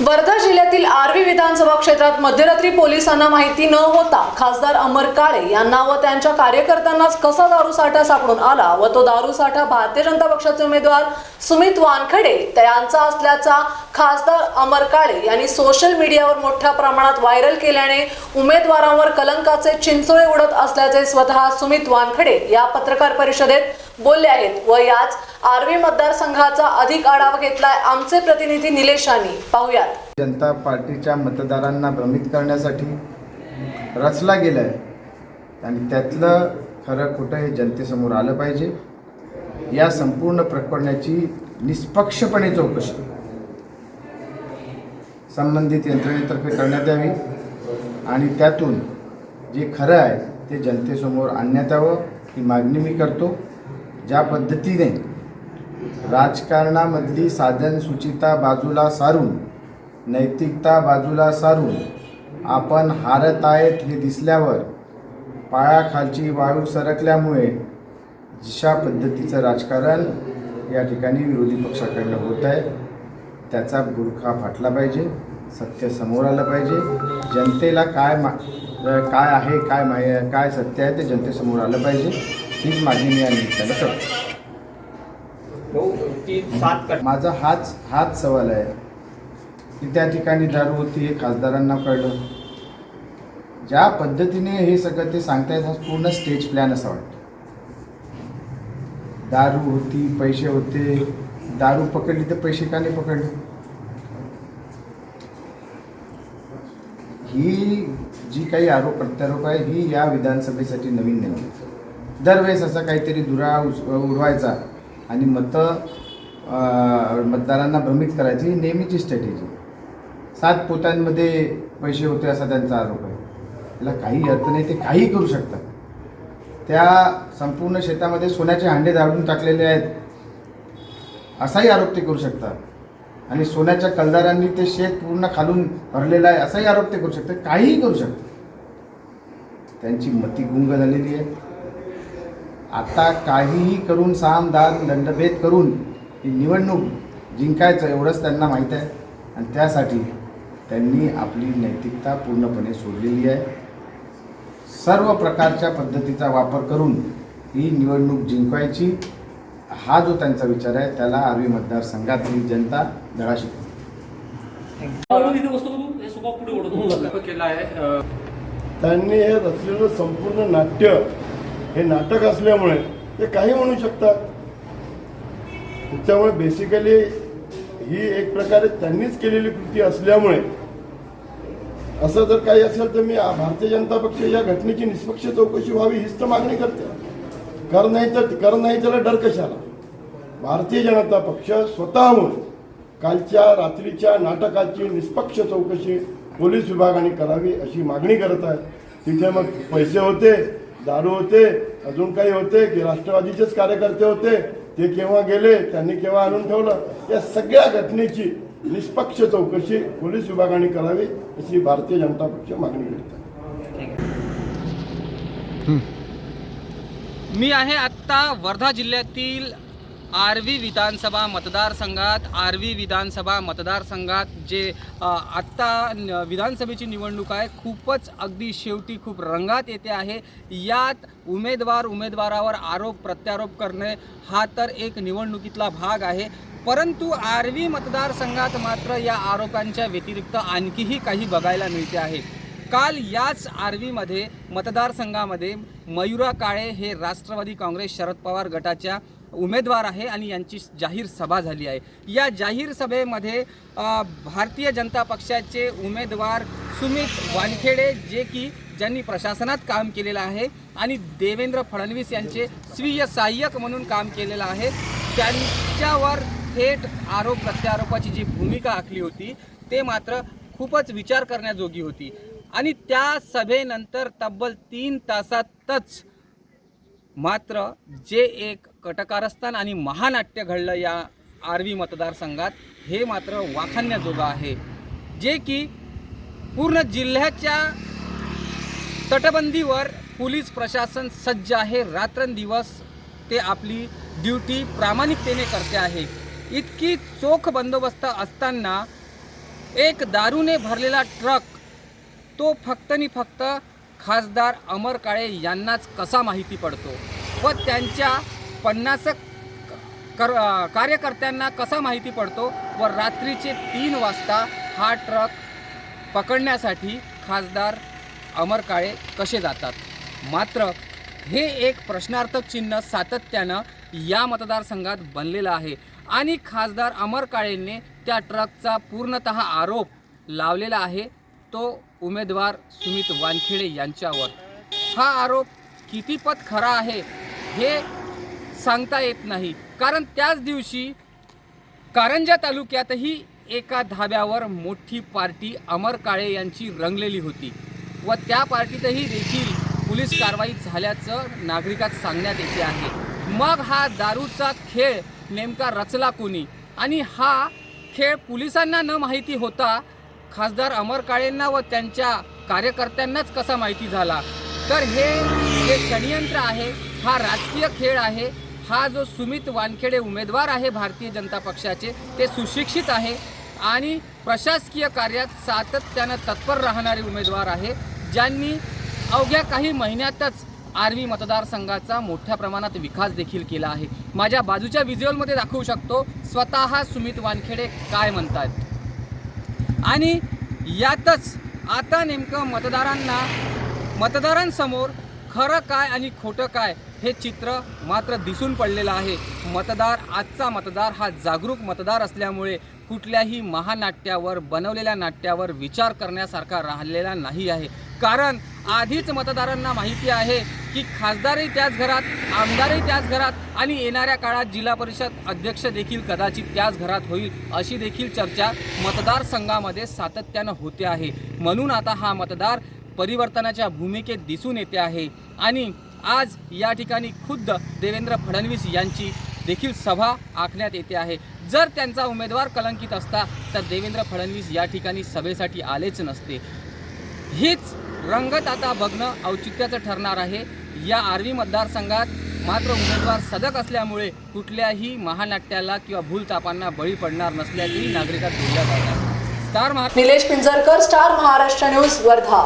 वर्धा जिल्ह्यातील आर्वी विधानसभा क्षेत्रात मध्यरात्री पोलिसांना माहिती न होता खासदार अमर काळे यांना व त्यांच्या कार्यकर्त्यांनाच कसा दारू साठा सापडून आला व तो दारू साठा भारतीय जनता पक्षाचे उमेदवार सुमित वानखडे यांचा असल्याचा खासदार अमर काळे यांनी सोशल मीडियावर मोठ्या प्रमाणात व्हायरल केल्याने उमेदवारांवर कलंकाचे चिंचोळे उडत असल्याचे स्वतः सुमित वानखडे या पत्रकार परिषदेत बोलले आहेत. व याच आर्वी मतदारसंघाचा अधिक आढावा घेतलाय आमचे प्रतिनिधी निलेशानी पाहुयात. जनता पार्टीच्या मतदारांना भ्रमित करण्यासाठी रचला गेला आहे आणि त्यातलं खरं खोटं हे जनतेसमोर आलं पाहिजे. या संपूर्ण प्रकरणाची निष्पक्षपणे चौकशी संबंधित यंत्रणेतर्फे करण्यात यावी. आणि त्यातून जे खरं आहे ते जनतेसमोर आणण्यात यावं ही मागणी मी करतो. ज्या पद्धतीने राजकारणामधली साधन सुचिता बाजूला सारून नैतिकता बाजूला सारून आपण हारत आहेत हे दिसल्यावर पायाखालची वाळू सरकल्यामुळे अशा पद्धतीचं राजकारण या ठिकाणी विरोधी पक्षाकडनं होत आहे. त्याचा बुरखा फाटला पाहिजे सत्य समोर आलं पाहिजे. जनतेला काय मा काय आहे काय माहि काय सत्य आहे ते जनतेसमोर आलं पाहिजे. हीच मागणी मी या निमित्तानं करतो माझा हाच हाच सवाल आहे. की त्या ठिकाणी दारू होती हे खासदारांना कळलं. ज्या पद्धतीने हे सगळं ते सांगतायत हा पूर्ण स्टेज प्लॅन असा वाटतं. दारू होती पैसे होते. दारू पकडली तर पैसे का नाही पकडले? ही जी काही आरोप प्रत्यारोप आहे ही या विधानसभेसाठी नवीन नाही दरवेळेस असा काहीतरी दुरा उस- उडवायचा आणि मतं मतदारांना भ्रमित करायची ही नेहमीची स्ट्रॅटेजी सात पोत्यांमध्ये पैसे होते असा त्यांचा आरोप आहे. त्याला काही अर्थ नाही ते काही करू शकतात. त्या संपूर्ण शेतामध्ये सोन्याचे हांडे झाडून टाकलेले आहेत. असाही आरोप ते करू शकतात. आणि सोन्याच्या कलदारांनी ते शेत पूर्ण खालून भरलेलं आहे असाही आरोप ते करू शकतात. काहीही करू शकतात. त्यांची मती गुंग झालेली आहे. आता काहीही करून साम दान दंडभेद करून ही निवडणूक जिंकायचं एवढंच त्यांना माहीत आहे. आणि त्यासाठी त्यांनी आपली नैतिकता पूर्णपणे सोडलेली आहे. सर्व प्रकारच्या पद्धतीचा वापर करून ही निवडणूक जिंकवायची हा जो त्यांचा विचार आहे त्याला आर्वी मतदारसंघातली जनता धडा शिकतो केला आहे त्यांनी हे रचलेलं संपूर्ण नाट्य हे नाटक असल्यामुळे ते काही म्हणू शकतात. त्याच्यामुळे बेसिकली ही एक प्रकारे त्यांनीच केलेली कृती असल्यामुळे असं जर काही असेल तर मी भारतीय जनता पक्ष या घटनेची निष्पक्ष चौकशी व्हावी हीच तर मागणी करते. कर नाही तर कर नाही त्याला डर कशाला? भारतीय जनता पक्ष स्वतःहून कालच्या रात्रीच्या नाटकाची निष्पक्ष चौकशी पोलीस विभागाने करावी अशी मागणी करत आहे. तिथे मग पैसे होते दारू होते अजून काही होते की राष्ट्रवादीचेच कार्यकर्ते होते ते केव्हा गेले त्यांनी केव्हा आणून ठेवलं? या सगळ्या घटनेची निष्पक्ष चौकशी पोलीस विभागाने करावी अशी भारतीय जनता पक्ष मागणी करत आहे. मी आहे आत्ता वर्धा जिल्ह्यातील आर्वी विधानसभा मतदारसंघात आर्वी विधानसभा मतदारसंघात जे आत्ता विधानसभेची निवडणूक आहे खूपच अगदी शेवटी खूप रंगात येते आहे. यात उमेदवार उमेदवारावर आरोप प्रत्यारोप करणे हा तर एक निवडणुकीतला भाग आहे. परंतु आर्वी मतदारसंघात मात्र या आरोपांच्या व्यतिरिक्त आणखीही काही बघायला मिळते आहे. काल याच आर्वीमध्ये मतदारसंघामध्ये मयुरा काळे हे राष्ट्रवादी काँग्रेस शरद पवार गटाच्या उमेदवार आहे आणि यांची जाहीर सभा झाली आहे. या जाहीर सभेमध्ये भारतीय जनता पक्षाचे उमेदवार सुमित वानखेडे जे की ज्यांनी प्रशासनात काम केलेलं आहे आणि देवेंद्र फडणवीस यांचे स्वीय सहाय्यक म्हणून काम केलेलं आहे. त्यांच्यावर थेट आरोप प्रत्यारोपाची जी भूमिका आखली होती ते मात्र खूपच विचार करण्याजोगी होती. आणि त्या सभेनंतर तब्बल तीन तासातच मात्र जे एक कटकारस्थान आणि महानाट्य घडलं या आर्वी मतदारसंघात हे मात्र वाखाणण्याजोगं आहे. जे की पूर्ण जिल्ह्याच्या तटबंदीवर पोलीस प्रशासन सज्ज आहे. रात्रंदिवस ते आपली ड्युटी प्रामाणिकतेने करते आहे. इतकी चोख बंदोबस्त असताना एक दारूने भरलेला ट्रक तो फक्त आणि फक्त खासदार अमर काळे यांनाच कसा माहिती पडतो? व त्यांच्या पन्नास कर कार्यकर्त्यांना कसा माहिती पडतो व रात्रीचे तीन वाजता हा ट्रक पकडण्यासाठी खासदार अमर काळे कसे जातात? मात्र हे एक प्रश्नार्थक चिन्ह सातत्यानं या मतदारसंघात बनलेलं आहे आणि खासदार अमर काळेंनी त्या ट्रकचा पूर्णतः आरोप लावलेला आहे तो उमेदवार सुमित वानखेडे यांच्यावर. हा आरोप कितीपत खरा आहे हे सांगता येत नाही. कारण त्याच दिवशी कारंजा तालुक्यातही एका धाब्यावर मोठी पार्टी अमर काळे यांची रंगलेली होती व त्या पार्टीतही देखील पोलीस कारवाई झाल्याचं नागरिकात सांगण्यात येते आहे. मग हा दारूचा खेळ नेमका रचला कोणी? आणि हा खेळ पोलिसांना न माहिती होता खासदार अमर काळेंना व त्यांच्या कार्यकर्त्यांनाच कसा माहिती झाला? तर हे जे षडयंत्र आहे हा राजकीय खेळ आहे हा जो सुमित वानखेडे उमेदवार आहे भारतीय जनता पक्षाचे ते सुशिक्षित आहे आणि प्रशासकीय कार्यात सातत्यानं तत्पर राहणारे उमेदवार आहे ज्यांनी अवघ्या काही महिन्यातच आर्वी मतदारसंघाचा मोठ्या प्रमाणात विकास देखील केला आहे. माझ्या बाजूच्या व्हिज्युअलमध्ये दाखवू शकतो स्वतः सुमित वानखेडे काय म्हणतात आणि यातच आता नेमकं मतदारांना मतदारांसमोर खरं काय आणि खोटं काय हे चित्र मात्र दिसून पडलेलं आहे. मतदार आजचा मतदार हा जागरूक मतदार असल्यामुळे कुठल्याही महानाट्यावर बनवलेल्या नाट्यावर विचार करण्यासारखा राहिलेला नाही आहे. कारण आधीच मतदारांना माहिती आहे की खासदारही त्याच घरात आमदारही त्याच घरात आणि येणाऱ्या काळात जिल्हा परिषद अध्यक्ष देखील कदाचित त्याच घरात होईल अशी देखील चर्चा मतदारसंघामध्ये सातत्यानं होते आहे. म्हणून आता हा मतदार परिवर्तनाच्या भूमिकेत दिसून येते आहे. आणि आज या ठिकाणी खुद्द देवेंद्र फडणवीस यांची देखील सभा आखण्यात येते आहे. जर त्यांचा उमेदवार कलंकित असता तर देवेंद्र फडणवीस या ठिकाणी सभेसाठी आलेच नसते. हीच रंगत आता बघणं औचित्याचं ठरणार आहे. या आर्वी मतदारसंघात मात्र उमेदवार सदक असल्यामुळे कुठल्याही महानाट्याला किंवा भूलतापांना बळी पडणार नसल्याचेही नागरिकात बोलल्या जात star Maha Nilesh Pinjarkar star Maharashtra news Wardha.